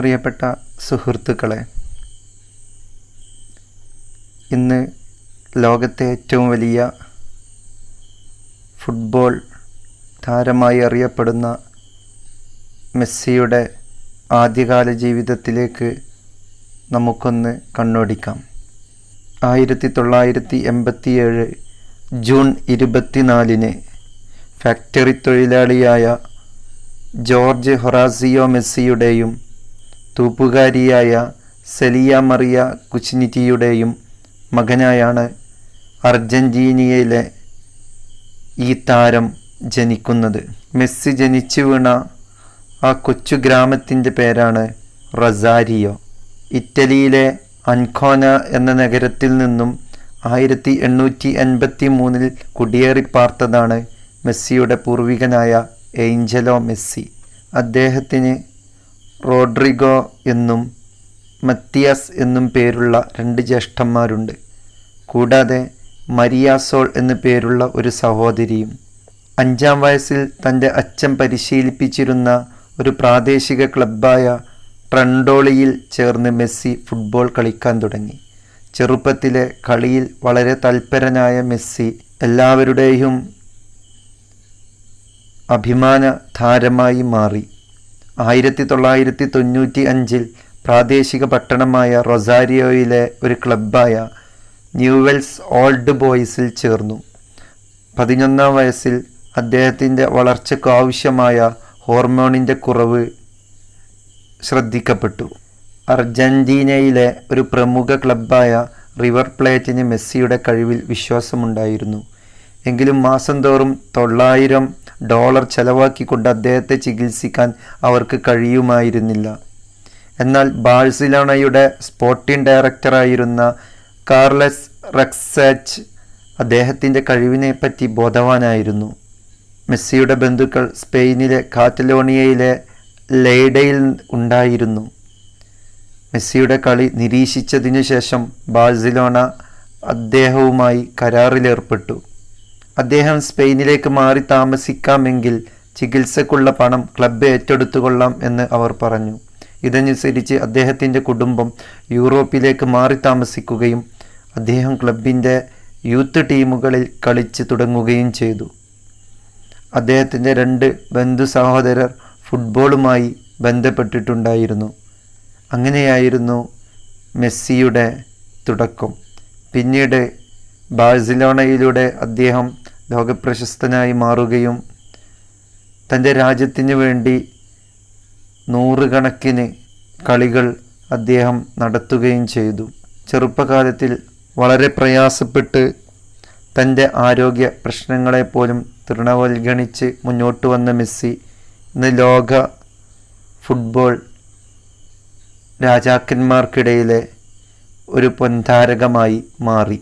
പ്രിയപ്പെട്ട സുഹൃത്തുക്കളെ ഇന്ന് ലോകത്തെ ഏറ്റവും വലിയ ഫുട്ബോൾ താരമായി അറിയപ്പെടുന്ന മെസ്സിയുടെ ആദ്യകാല ജീവിതത്തിലേക്ക് നമുക്കൊന്ന് കണ്ണോടിക്കാം. ആയിരത്തി തൊള്ളായിരത്തി എൺപത്തിയേഴ് ജൂൺ ഇരുപത്തിനാലിന് ഫാക്ടറി തൊഴിലാളിയായ ജോർജ് ഹൊറാസിയോ മെസ്സിയുടെയും തൂപ്പുകാരിയായ സെലിയ മറിയ കുച്ചിനിറ്റിയുടെയും മകനായാണ് അർജന്റീനിയയിലെ ഈ താരം ജനിക്കുന്നത്. മെസ്സി ജനിച്ചു വീണ ആ കൊച്ചു ഗ്രാമത്തിന്റെ പേരാണ് റസാരിയോ. ഇറ്റലിയിലെ അൻഖോന എന്ന നഗരത്തിൽ നിന്നും ആയിരത്തി എണ്ണൂറ്റി എൺപത്തി മൂന്നിൽ കുടിയേറിപ്പാർത്തതാണ് മെസ്സിയുടെ പൂർവികനായ ഏഞ്ചലോ മെസ്സി. അദ്ദേഹത്തിന് റോഡ്രിഗോ എന്നും മത്തിയാസ് എന്നും പേരുള്ള രണ്ട് ജ്യേഷ്ഠന്മാരുണ്ട്. കൂടാതെ മരിയാസോൾ എന്നു പേരുള്ള ഒരു സഹോദരിയും. അഞ്ചാം വയസ്സിൽ തന്റെ അച്ഛൻ പരിശീലിപ്പിച്ചിരുന്ന ഒരു പ്രാദേശിക ക്ലബ്ബായ ട്രണ്ടോളിയിൽ ചേർന്ന് മെസ്സി ഫുട്ബോൾ കളിക്കാൻ തുടങ്ങി. ചെറുപ്പത്തിലെ കളിയിൽ വളരെ തൽപരനായ മെസ്സി എല്ലാവരുടെയും അഭിമാന താരമായി മാറി. ആയിരത്തി തൊള്ളായിരത്തി തൊണ്ണൂറ്റി അഞ്ചിൽ പ്രാദേശിക പട്ടണമായ റൊസാരിയോയിലെ ഒരു ക്ലബ്ബായ ന്യൂവെൽസ് ഓൾഡ് ബോയ്സിൽ ചേർന്നു. പതിനൊന്നാം വയസ്സിൽ അദ്ദേഹത്തിന്റെ വളർച്ചയ്ക്ക് ആവശ്യമായ ഹോർമോണിന്റെ കുറവ് ശ്രദ്ധിക്കപ്പെട്ടു. അർജന്റീനയിലെ ഒരു പ്രമുഖ ക്ലബ്ബായ റിവർ പ്ലേറ്റിന് മെസ്സിയുടെ കഴിവിൽ വിശ്വാസമുണ്ടായിരുന്നു. എങ്കിലും മാസം തോറും തൊള്ളായിരം ഡോളർ ചെലവാക്കിക്കൊണ്ട് അദ്ദേഹത്തെ ചികിത്സിക്കാൻ അവർക്ക് കഴിയുമായിരുന്നില്ല. എന്നാൽ ബാഴ്സിലോണയുടെ സ്പോർട്ടിംഗ് ഡയറക്ടറായിരുന്ന കാർലസ് റക്സാച്ച് അദ്ദേഹത്തിന്റെ കഴിവിനെപ്പറ്റി ബോധവാനായിരുന്നു. മെസ്സിയുടെ ബന്ധുക്കൾ സ്പെയിനിലെ കാറ്റലോണിയയിലെ ലെയ്ഡയിൽ ഉണ്ടായിരുന്നു. മെസ്സിയുടെ കളി നിരീക്ഷിച്ചതിനു ശേഷം ബാഴ്സിലോണ അദ്ദേഹവുമായി കരാറിലേർപ്പെട്ടു. അദ്ദേഹം സ്പെയിനിലേക്ക് മാറി താമസിക്കാമെങ്കിൽ ചികിത്സക്കുള്ള പണം ക്ലബ് ഏറ്റെടുത്തുകൊള്ളാം എന്ന് അവർ പറഞ്ഞു. ഇതനുസരിച്ച് അദ്ദേഹത്തിന്റെ കുടുംബം യൂറോപ്പിലേക്ക് മാറി താമസിക്കുകയും അദ്ദേഹം ക്ലബിന്റെ യൂത്ത് ടീമുകളിൽ കളിച്ച് തുടങ്ങുകയും ചെയ്തു. അദ്ദേഹത്തിന്റെ രണ്ട് ബന്ധു സഹോദരർ ഫുട്ബോളുമായി ബന്ധപ്പെട്ടിട്ടുണ്ടായിരുന്നു. അങ്ങനെയായിരുന്നു മെസ്സിയുടെ തുടക്കം. പിന്നീട് ബാഴ്സിലോണയിലൂടെ അദ്ദേഹം ലോകപ്രശസ്തനായി മാറുകയും തന്റെ രാജ്യത്തിന് വേണ്ടി നൂറുകണക്കിന് കളികൾ അദ്ദേഹം നടത്തുകയും ചെയ്തു. ചെറുപ്പകാലത്തിൽ വളരെ പ്രയാസപ്പെട്ട് തന്റെ ആരോഗ്യ പ്രശ്നങ്ങളെപ്പോലും തൃണവൽഗണിച്ച് മുന്നോട്ട് വന്ന മെസ്സി ഇന്ന് ലോക ഫുട്ബോൾ രാജാക്കന്മാർക്കിടയിലെ ഒരു പൊൻതാരകമായി മാറി.